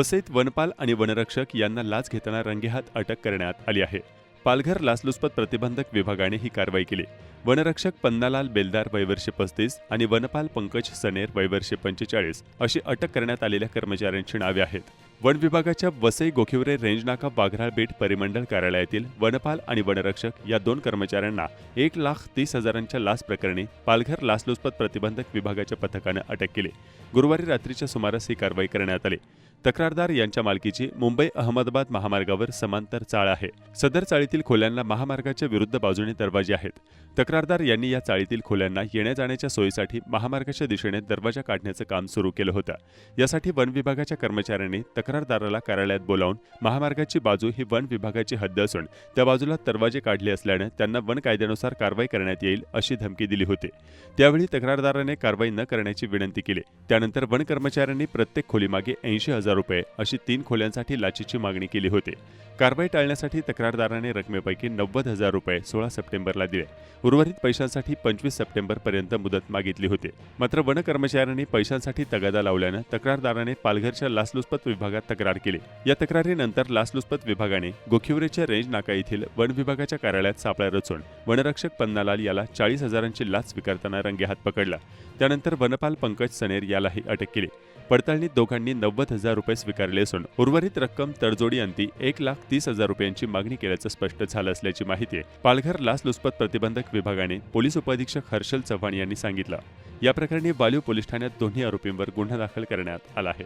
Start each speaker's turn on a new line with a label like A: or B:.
A: वसईत वनपाल आणि वनरक्षक यांना लाच घेताना रंगेहात अटक करण्यात आली आहे. पालघर लाचलुचपत प्रतिबंधक विभागाने ही कारवाई केली. वनरक्षक पन्नालाल बेलदार वयवर्षे पस्तीस आणि वनपाल पंकज सनेर वयवर्षे पंचेचाळीस अशी अटक करण्यात आलेल्या कर्मचाऱ्यांची नावे आहेत. वन विभागाच्या वसई गोखिवरे रेंजनाका बाघराळ बेट परिमंडल कार्यालयातील वनपाल आणि वनरक्षक या दोन कर्मचाऱ्यांना एक लाख तीस हजारांच्या लाच प्रकरणी पालघर लाचलुचपत प्रतिबंधक विभागाच्या पथकानं अटक केली. गुरुवारी रात्रीच्या सुमारास ही कारवाई करण्यात आली. तक्रारदार यांच्या मालकीची मुंबई अहमदाबाद महामार्गावर समांतर चाळ आहे. सदर चाळीतील खोल्यांना महामार्गाच्या विरुद्ध बाजूने दरवाजे आहेत. तक्रारदार यांनी या चाळीतील खोल्यांना येण्या जाण्याच्या सोयीसाठी महामार्गाच्या दिशेने दरवाजा काढण्याचं काम सुरू केलं होतं. यासाठी वन विभागाच्या कर्मचाऱ्यांनी तक्रारदाराला कार्यालयात बोलावून महामार्गाची बाजू ही वन विभागाची हद्द असून त्या बाजूला दरवाजे काढले असल्यानं त्यांना वन कायद्यानुसार कारवाई करण्यात येईल अशी धमकी दिली होती. त्यावेळी तक्रारदाराने कारवाई न करण्याची विनंती केली. त्यानंतर वन कर्मचाऱ्यांनी प्रत्येक खोलीमागे ऐंशी हजार रुपये अशी तीन खोल्यांसाठी लाचीची मागणी केली होती. कारवाई टाळण्यासाठी तक्रारदाराने रकमेपैकी नव्वद हजार रुपये सोळा सप्टेंबरला दिले. उर्वरित पैशांसाठी पंचवीस सप्टेंबरपर्यंत मुदत मागितली होती. मात्र वन कर्मचाऱ्यांनी पैशांसाठी तगादा लावल्यानं तक्रारदाराने पालघरच्या लाचलुचपत विभागात तक्रार केली. या तक्रारीनंतर लाचलुचपत विभागाने गोखिवरेच्या रेंज नाका येथील वन विभागाच्या कार्यालयात सापळा रचून वनरक्षक पन्नालाल याला चाळीस हजारांची लाच स्वीकारताना रंगेहात पकडला. त्यानंतर वनपाल पंकज सनेर यालाही अटक केली. पडताळणीत दोघांनी नव्वद हजार रुपये स्वीकारले असून उर्वरित रक्कम तडजोडी अंती एक लाख तीस हजार रुपयांची मागणी केल्याचं स्पष्ट झालं असल्याची माहिती पालघर लाचलुचपत प्रतिबंधक विभागाने पोलीस उपअधीक्षक हर्षल चव्हाण यांनी सांगितलं. या प्रकरणी बालिव पोलीस ठाण्यात दोन्ही आरोपींवर गुन्हा दाखल करण्यात आला आहे.